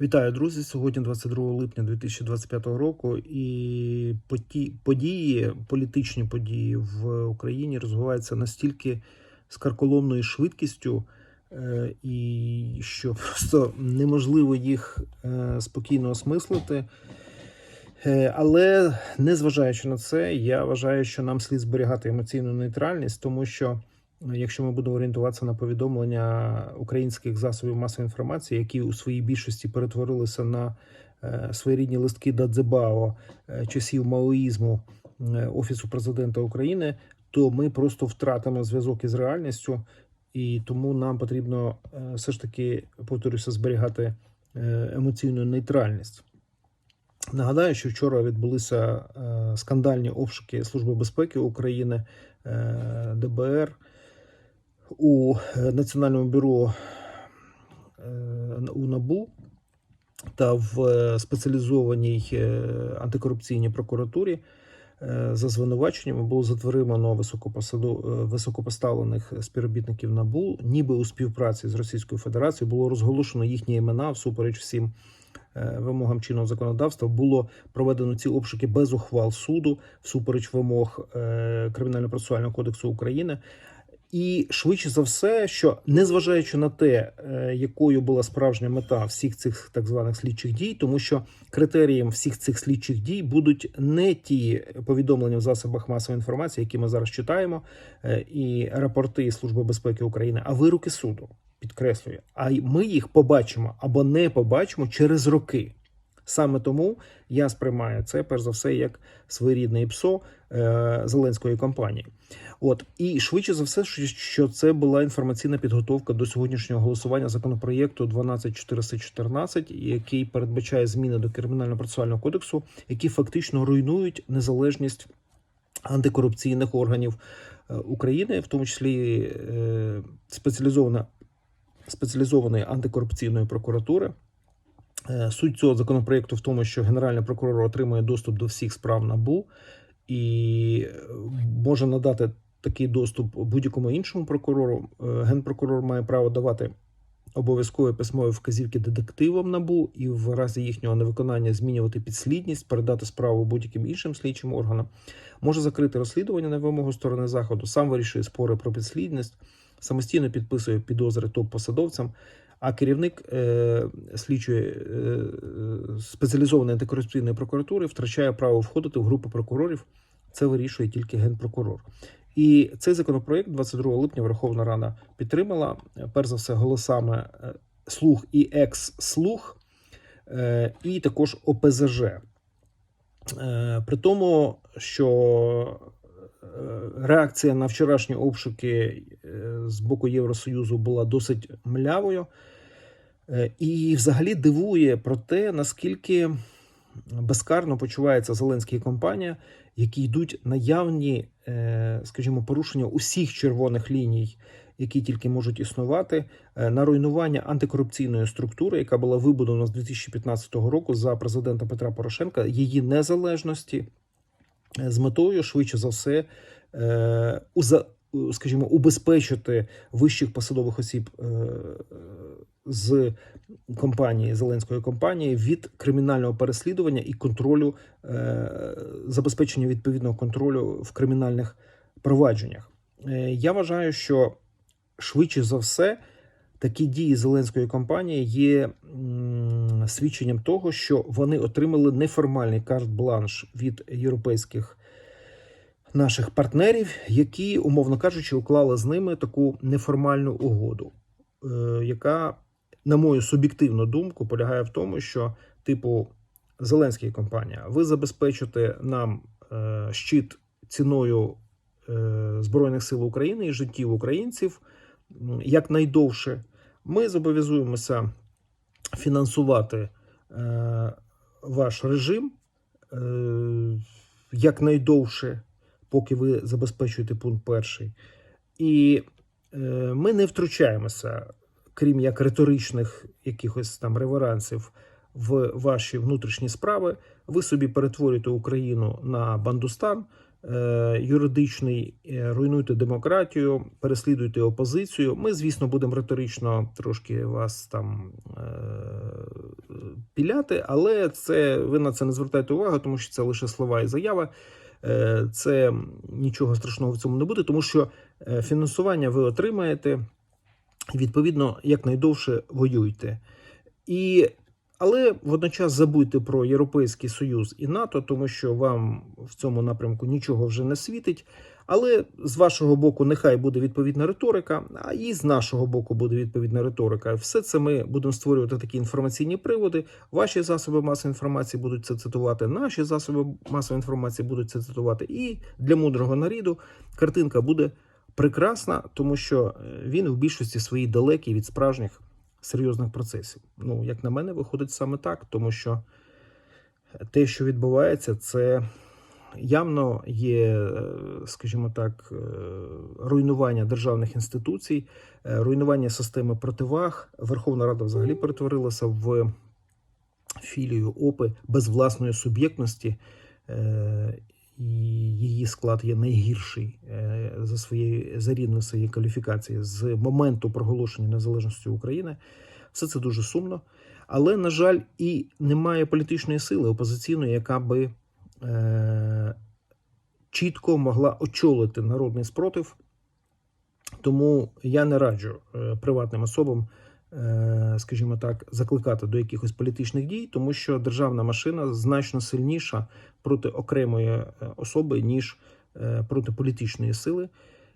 Вітаю, друзі! Сьогодні 22 липня 2025 року, і події, політичні події в Україні розвиваються настільки з карколомною швидкістю, е, і що просто неможливо їх е, спокійно осмислити. Е, Але незважаючи на це, я вважаю, що нам слід зберігати емоційну нейтральність, тому що якщо ми будемо орієнтуватися на повідомлення українських засобів масової інформації, які у своїй більшості перетворилися на е, своєрідні листки Дадзебао е, часів маоїзму е, офісу президента України, то ми просто втратимо зв'язок із реальністю, і тому нам потрібно все ж таки повторюся зберігати емоційну нейтральність. Нагадаю, що вчора відбулися скандальні обшуки Служби безпеки України, ДБР у е, Національному бюро е, у НАБУ та в е, спеціалізованій антикорупційній прокуратурі. За звинуваченнями було затримано високопоставлених співробітників НАБУ, ніби у співпраці з Російською Федерацією було розголошено їхні імена всупереч всім вимогам чинного законодавства. Було проведено ці обшуки без ухвал суду, всупереч вимог Кримінально-процесуального кодексу України. І швидше за все, що незважаючи на те, е, якою була справжня мета всіх цих так званих слідчих дій, тому що критерієм всіх цих слідчих дій будуть не ті повідомлення в засобах масової інформації, які ми зараз читаємо, е, і рапорти Служби безпеки України, а вироки суду. Підкреслюю, а ми їх побачимо або не побачимо через роки. Саме тому я сприймаю це перш за все як своєрідне ПСО е, Зеленської кампанії. От і швидше за все, що- що це була інформаційна підготовка до сьогоднішнього голосування законопроєкту 12414, який передбачає зміни до кримінально-процесуального кодексу, які фактично руйнують незалежність антикорупційних органів е, України, в тому числі е, спеціалізована спеціалізованої антикорупційної прокуратури. Е, Суть цього законопроекту в тому, що генеральний прокурор отримує доступ до всіх справ НАБУ і е, може надати такий доступ будь-якому іншому прокурору. Е, Генпрокурор має право давати обов'язкові письмові вказівки детективам НАБУ і в разі їхнього невиконання змінювати підслідність, передати справу будь-яким іншим слідчим органам. Може закрити розслідування на вимогу сторони заходу, сам вирішує спори про підслідність, самостійно підписує підозри топ-посадовцям. А керівник е, слідчої е, е, спеціалізованої антикорупційної прокуратури втрачає право входити в групу прокурорів. Це вирішує тільки генпрокурор. І цей законопроект 22 липня Верховна Рада підтримала перш за все голосами е, слуг і екс-слуг, е, і також ОПЗЖ. Е, При тому, що реакція на вчорашні обшуки е, з боку Євросоюзу була досить млявою. Е, І взагалі дивує про те, наскільки безкарно почувається Зеленський і компанія, які йдуть на явні, е, скажімо, порушення усіх червоних ліній, які тільки можуть існувати, е, на руйнування антикорупційної структури, яка була вибудована з 2015 року за президента Петра Порошенка, її незалежності е, з метою швидше за все е, скажімо, убезпечити вищих посадових осіб е, з компанії Зеленської компанії від кримінального переслідування і контролю е, забезпечення відповідного контролю в кримінальних провадженнях. Я вважаю, що швидше за все такі дії Зеленської компанії є свідченням того, що вони отримали неформальний карт-бланш від європейських наших партнерів, які, умовно кажучи, уклали з ними таку неформальну угоду, е, яка, на мою суб'єктивну думку, полягає в тому, що, типу, Зеленський компанія, ви забезпечите нам е, щит ціною е, Збройних сил України і життів українців якнайдовше. Ми зобов'язуємося фінансувати е, ваш режим е, якнайдовше, поки ви забезпечуєте пункт перший. І е, ми не втручаємося, крім як риторичних якихось там реверансів в ваші внутрішні справи. Ви собі перетворюєте Україну на Бандустан, юридичний, е, руйнуйте демократію, переслідуйте опозицію. Ми, звісно, будемо риторично трошки вас там е, піляти, але це ви на це не звертайте увагу, тому що це лише слова і заява. Е, Це нічого страшного в цьому не буде, тому що е, фінансування ви отримаєте, відповідно якнайдовше воюйте. І але водночас забудьте про Європейський Союз і НАТО, тому що вам в цьому напрямку нічого вже не світить. Але з вашого боку нехай буде відповідна риторика, а і з нашого боку буде відповідна риторика. Все це ми будемо створювати такі інформаційні приводи. Ваші засоби масової інформації будуть це цитувати, наші засоби масової інформації будуть це цитувати. І для мудрого наріду картинка буде прекрасна, тому що е, він в більшості своїй далекий від справжніх серйозних процесів. Ну, як на мене, виходить саме так, тому що те, що відбувається, це явно є, е, скажімо так, е, руйнування державних інституцій, е, руйнування системи противаг. Верховна Рада взагалі перетворилася в філію ОПИ без власної суб'єктності. Її склад є найгірший е, за своєю за рівнем своєї кваліфікації з моменту проголошення незалежності України. Все це дуже сумно. Але, на жаль, і немає політичної сили опозиційної, яка би е, чітко могла очолити народний спротив. Тому я не раджу е, приватним особам, скажімо так, закликати до якихось політичних дій, тому що державна машина значно сильніша проти окремої е, особи, ніж е, проти політичної сили.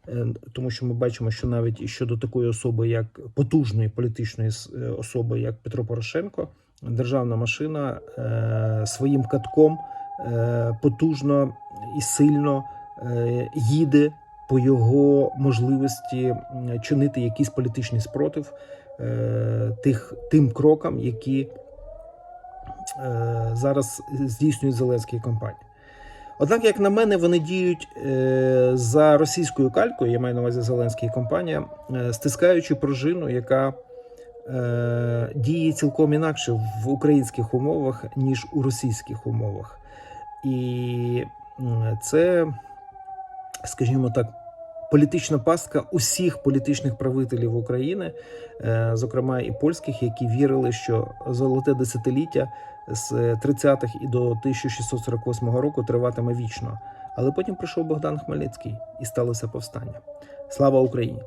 Е, Тому що ми бачимо, що навіть щодо такої особи, як потужної політичної е, особи, як Петро Порошенко, державна машина е, своїм катком е, потужно і сильно е, їде по його можливості чинити якийсь політичний спротив е, тих, тим крокам, які е, зараз здійснює Зеленський компанія. Однак, як на мене, вони діють е, за російською калькою, я маю на увазі Зеленський і компанія, е, стискаючи пружину, яка е, діє цілком інакше в українських умовах, ніж у російських умовах. І це, скажімо так, політична пастка усіх політичних правителів України, е, зокрема і польських, які вірили, що золоте десятиліття з 30-х і до 1648 року триватиме вічно. Але потім прийшов Богдан Хмельницький і сталося повстання. Слава Україні!